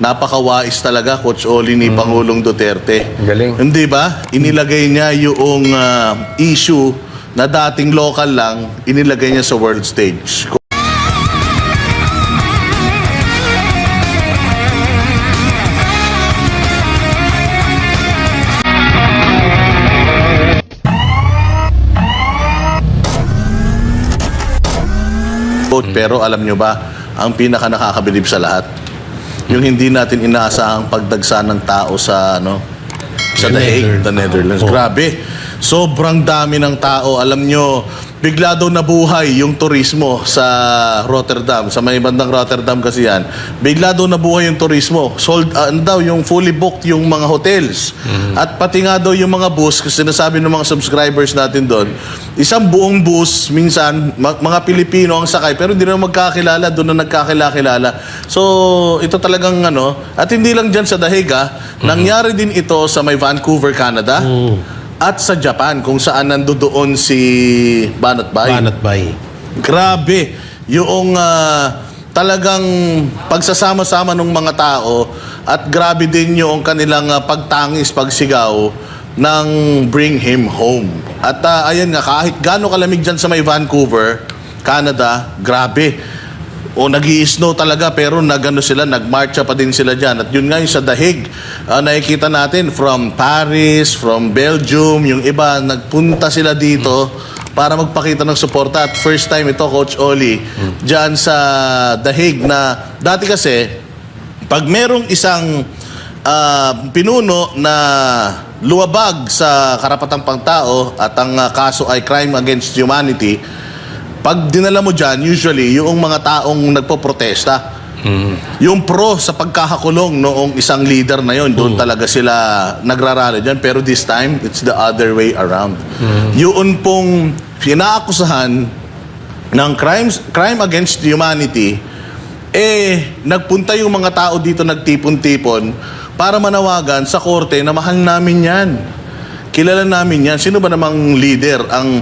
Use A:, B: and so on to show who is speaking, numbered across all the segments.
A: napakawais talaga, Coach Oli, ni Pangulong Duterte.
B: Galing.
A: Hindi ba? Inilagay niya yung ah, issue na dating local lang, inilagay niya sa world stage. Coach, Pero alam nyo ba, ang pinaka nakakabilib sa lahat, yung hindi natin inaasahang pagdagsa ng tao sa ano sa The Hague, the Netherlands. Grabe. Sobrang dami ng tao. Alam nyo, bigla daw nabuhay yung turismo sa Rotterdam. Sa may bandang Rotterdam kasi yan. Bigla daw nabuhay yung turismo. Sold, ano daw, yung fully booked yung mga hotels. At pati nga daw yung mga bus, kasi sinasabi ng mga subscribers natin doon, isang buong bus, minsan, mga Pilipino ang sakay, pero hindi na magkakilala, doon na nagkakilala. So, ito talagang ano, at hindi lang dyan sa Dahig ah, nangyari din ito sa may Vancouver, Canada, at sa Japan, kung saan nandoon si Banat Bay.
C: Banat Bay.
A: Grabe. Yung ah, talagang pagsasama-sama ng mga tao at grabe din yung kanilang ah, pagtangis, pagsigaw ng bring him home. At ah, ayan nga, kahit gaano kalamig dyan sa may Vancouver, Canada, grabe. O nag snow talaga pero nagano sila, nagmarcha pa din sila dyan. At yun nga yung sa Dahig, ah, nakikita natin from Paris, from Belgium, yung iba, nagpunta sila dito para magpakita ng suporta. At first time ito, Coach Oli, dyan sa Dahig na dati kasi, pag merong isang ah, pinuno na luwabag sa karapatang pangtao at ang ah, kaso ay crime against humanity, pag dinala mo dyan, usually, yung mga taong nagpo-protesta, yung pro sa pagkakakulong noong isang leader na yon, doon talaga sila nagrarally dyan. Pero this time, it's the other way around. Yun pong pinaakusahan ng crimes, crime against humanity, eh, nagpunta yung mga tao dito nagtipon-tipon para manawagan sa korte na mahal namin yan. Kilala namin yan. Sino ba namang leader ang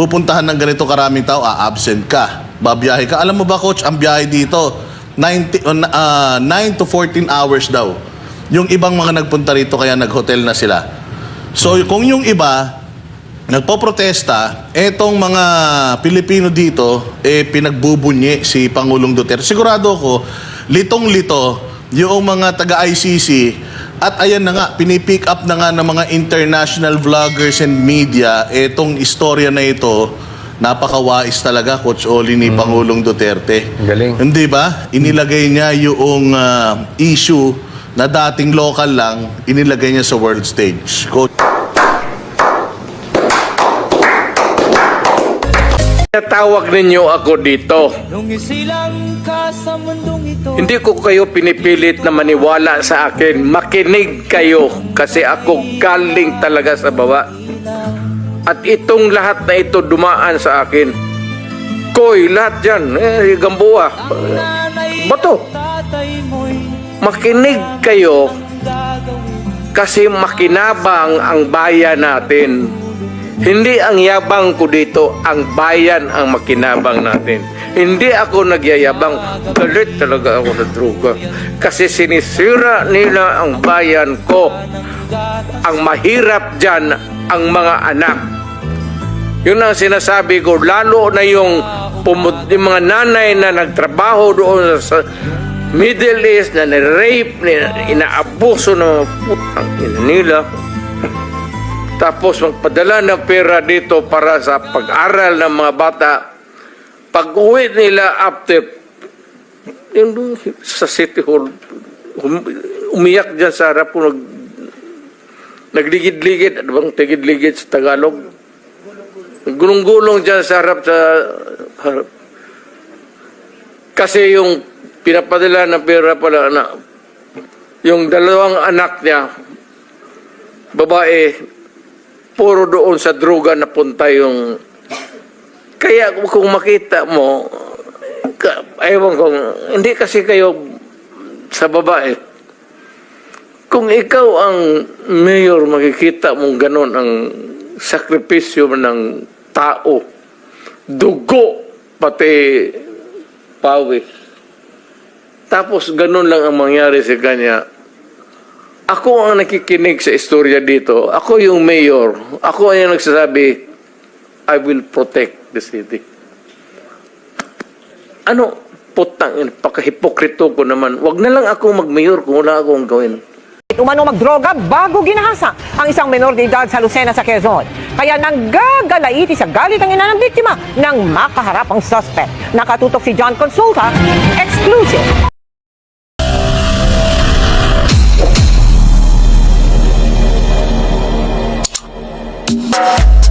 A: pupuntahan ng ganito karaming tao, a-absent ka, babiyahe ka. Alam mo ba, coach, ang biyahe dito, 90, uh, 9 to 14 hours daw. Yung ibang mga nagpunta rito kaya nag-hotel na sila. So, kung yung iba, nagpoprotesta, etong mga Pilipino dito, eh, pinagbubunyi si Pangulong Duterte. Sigurado ko, litong-lito, yung mga taga-ICC, at ayan na nga, pinipick up na nga ng mga international vloggers and media, etong istorya na ito, napakawais talaga, Coach Oli, ni Pangulong Duterte.
B: Galing.
A: Hindi ba? Inilagay niya yung ah, issue na dating local lang, inilagay niya sa world stage. Coach,
D: Tawag ninyo ako dito. Hindi ko kayo pinipilit na maniwala sa akin. Makinig kayo kasi ako galing talaga sa baba. At itong lahat na ito dumaan sa akin. Koy, lahat dyan. Eh, Gamboa. Bato. Makinig kayo kasi makinabang ang bayan natin. Hindi ang yabang ko dito, ang bayan ang makinabang natin. Hindi ako nagyayabang, galit talaga ako na droga. Kasi sinisira nila ang bayan ko. Ang mahirap dyan, ang mga anak. Yun ang sinasabi ko, lalo na yung, yung mga nanay na nagtrabaho doon sa Middle East na na-rape, na inaabuso ng putang ina nila. Tapos magpadala ng pera dito para sa pag-aral ng mga bata. Pag uwi nila after, yung sa City Hall, um- umiyak dyan sa harap ko, nag, nagligid-ligid, ano bang tigid-ligid sa Tagalog? Gulong-gulong dyan sa harap sa harap. Kasi yung pinapadala ng pera pala na yung dalawang anak niya, babae, puro doon sa droga na punta yung... Kaya kung makita mo, ka, ewan ko, hindi kasi kayo sa babae. Kung ikaw ang mayor, makikita mong ganon ang sakripisyo ng tao, dugo, pati pawis. Tapos ganun lang ang mangyari sa kanya. Ako ang nakikinig sa istorya dito. Ako yung mayor. Ako ang nagsasabi, I will protect the city. Ano? Putang, pakahipokrito ko naman. Wag na lang ako mag-mayor kung wala akong gawin.
B: umano magdroga bago ginahasa ang isang menor de edad sa Lucena sa Quezon. Kaya nanggagalaiti sa galit ang ina ng biktima nang makaharap ang suspect. Nakatutok si John Consulta, exclusive. life.